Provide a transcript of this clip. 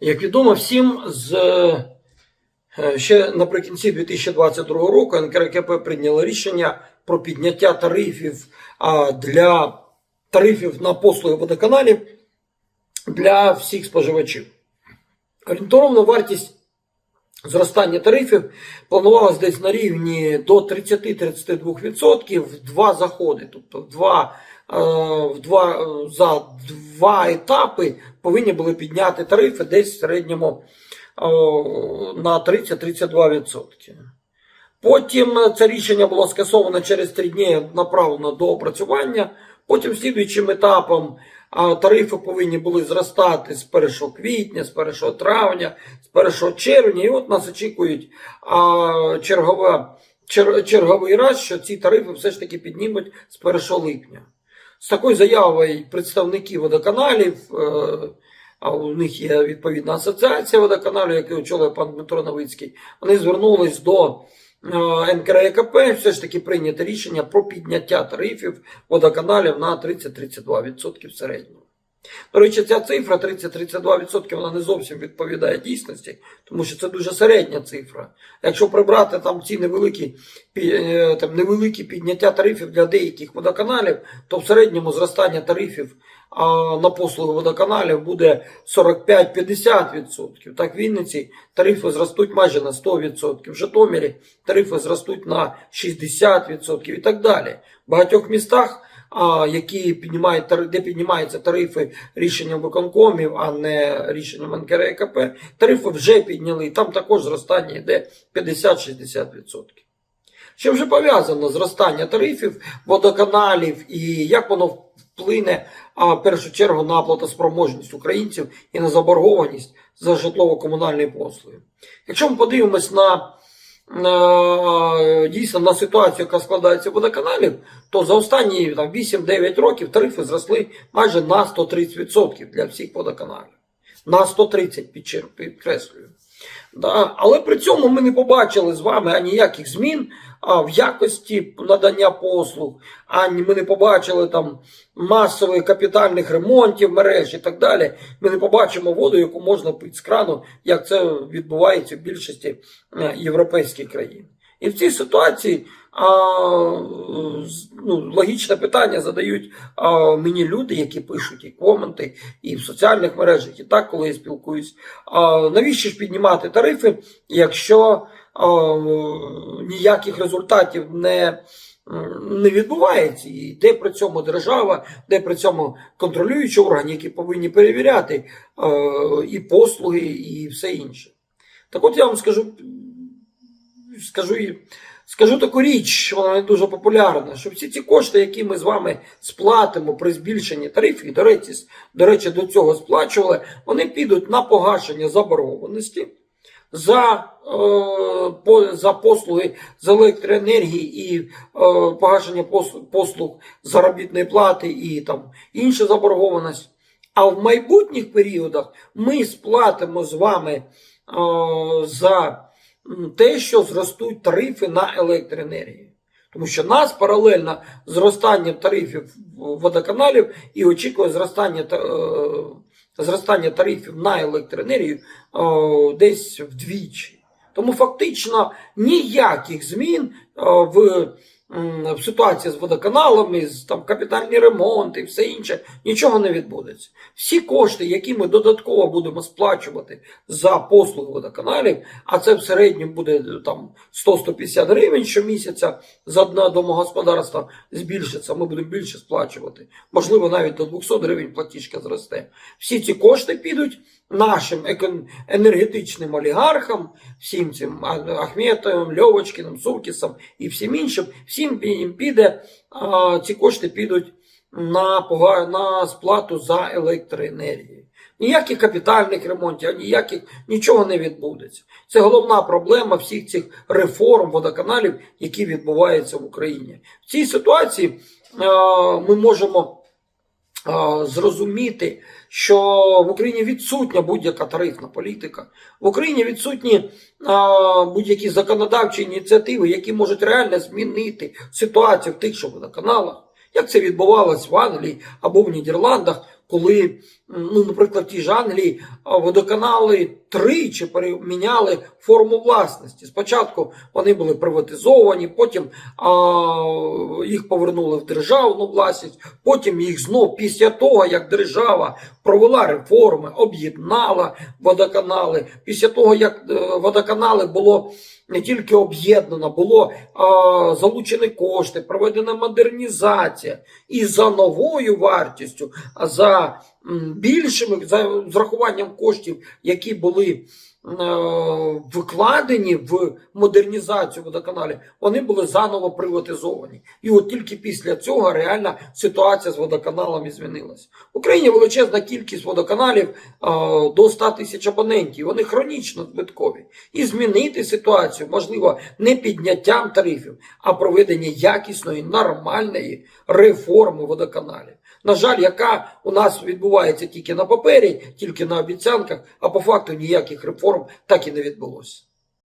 Як відомо всім, з, е, ще наприкінці 2022 року НКРКП прийняло рішення про підняття тарифів для тарифів на послуги водоканалів для всіх споживачів. Орієнтовно вартість зростання тарифів планувалось десь на рівні до 30-32% в два заходи. Тобто в два, е, в два, е, за два етапи повинні були підняти тарифи десь в середньому е, на 30-32%. Потім це рішення було скасовано через три дні, направлено до опрацювання. Потім слідуючим етапом тарифи повинні були зростати з 1 квітня, з 1 травня, з 1 червня. І от нас очікують а, чергова, чер, черговий раз, що ці тарифи все ж таки піднімуть з 1 липня. З такою заявою представники водоканалів, е, а у них є відповідна асоціація водоканалів, яку очолює пан Дмитро Новицький, вони звернулись до НКРЕКП все ж таки прийняти рішення про підняття тарифів водоканалів на 30-32% в середньому. До речі, ця цифра 30-32% вона не зовсім відповідає дійсності, тому що це дуже середня цифра. Якщо прибрати там ці невеликі, е, там, невеликі підняття тарифів для деяких водоканалів, то в середньому зростання тарифів а, на послуги водоканалів буде 45-50%. Так, в Вінниці тарифи зростуть майже на 100%. В Житомирі тарифи зростуть на 60% і так далі. В багатьох містах, які піднімають де піднімаються тарифи рішенням виконкомів, а не рішенням НКРЕКП, тарифи вже підняли. Там також зростання йде 50-60%. Що вже пов'язано зростання тарифів водоканалів і як воно вплине а, в першу чергу на платоспроможність українців і на заборгованість за житлово-комунальні послуги. Якщо ми подивимось на, на дійсно на ситуацію, яка складається в водоканалів, то за останні там, 8-9 років тарифи зросли майже на 130% для всіх водоканалів. На 130 підчер- підкреслюю. Да. Але при цьому ми не побачили з вами а ніяких змін а, в якості надання послуг, ані ми не побачили там масових капітальних ремонтів мереж і так далі. Ми не побачимо воду, яку можна пити з крану, як це відбувається в більшості е, європейських країн. І в цій ситуації а, ну, логічне питання задають а, мені люди, які пишуть і коменти, і в соціальних мережах, і так, коли я спілкуюсь. А, навіщо ж піднімати тарифи, якщо а, ніяких результатів не, не відбувається? І де при цьому держава, де при цьому контролюючі органи, які повинні перевіряти а, і послуги, і все інше. Так от я вам скажу, скажу, скажу таку річ, вона не дуже популярна, що всі ці кошти, які ми з вами сплатимо при збільшенні тарифів, до речі, до речі, до цього сплачували, вони підуть на погашення заборгованості. За, е, за послуги з електроенергії і е, погашення послуг, заробітної плати і там інша заборгованість. А в майбутніх періодах ми сплатимо з вами е, за те, що зростуть тарифи на електроенергію. Тому що нас паралельно з зростанням тарифів водоканалів і очікує зростання, е, зростання тарифів на електроенергію десь вдвічі. Тому фактично ніяких змін в, в ситуації з водоканалами, з там капітальні ремонти і все інше, нічого не відбудеться. Всі кошти, які ми додатково будемо сплачувати за послуги водоканалів, а це в середньому буде там 100-150 гривень щомісяця за одне домогосподарство збільшиться, ми будемо більше сплачувати. Можливо, навіть до 200 гривень платіжка зросте. Всі ці кошти підуть нашим енергетичним олігархам, всім цим Ахметовим, Льовочкіним, Суркісом і всім іншим, всім їм піде, а, ці кошти підуть на, на сплату за електроенергію. Ніяких капітальних ремонтів, ніяких нічого не відбудеться. Це головна проблема всіх цих реформ водоканалів, які відбуваються в Україні. В цій ситуації а, ми можемо зрозуміти, що в Україні відсутня будь-яка тарифна політика. В Україні відсутні будь-які законодавчі ініціативи, які можуть реально змінити ситуацію в тих що водоканалах, як це відбувалось в Англії або в Нідерландах, коли ну, наприклад, ті ж Англії, водоканали тричі переміняли форму власності. Спочатку вони були приватизовані, потім а, їх повернули в державну власність, потім їх знов після того, як держава провела реформи, об'єднала водоканали, після того, як е, водоканали було не тільки об'єднано, було а, залучені кошти, проведена модернізація, і за новою вартістю, за більшими за з рахуванням коштів, які були е, викладені в модернізацію водоканалів, вони були заново приватизовані. І от тільки після цього реальна ситуація з водоканалами змінилася. В Україні величезна кількість водоканалів е, до 100 тисяч абонентів. Вони хронічно збиткові. І змінити ситуацію можливо не підняттям тарифів, а проведення якісної, нормальної реформи водоканалів. На жаль, яка у нас відбувається тільки на папері, тільки на обіцянках, а по факту ніяких реформ так і не відбулося.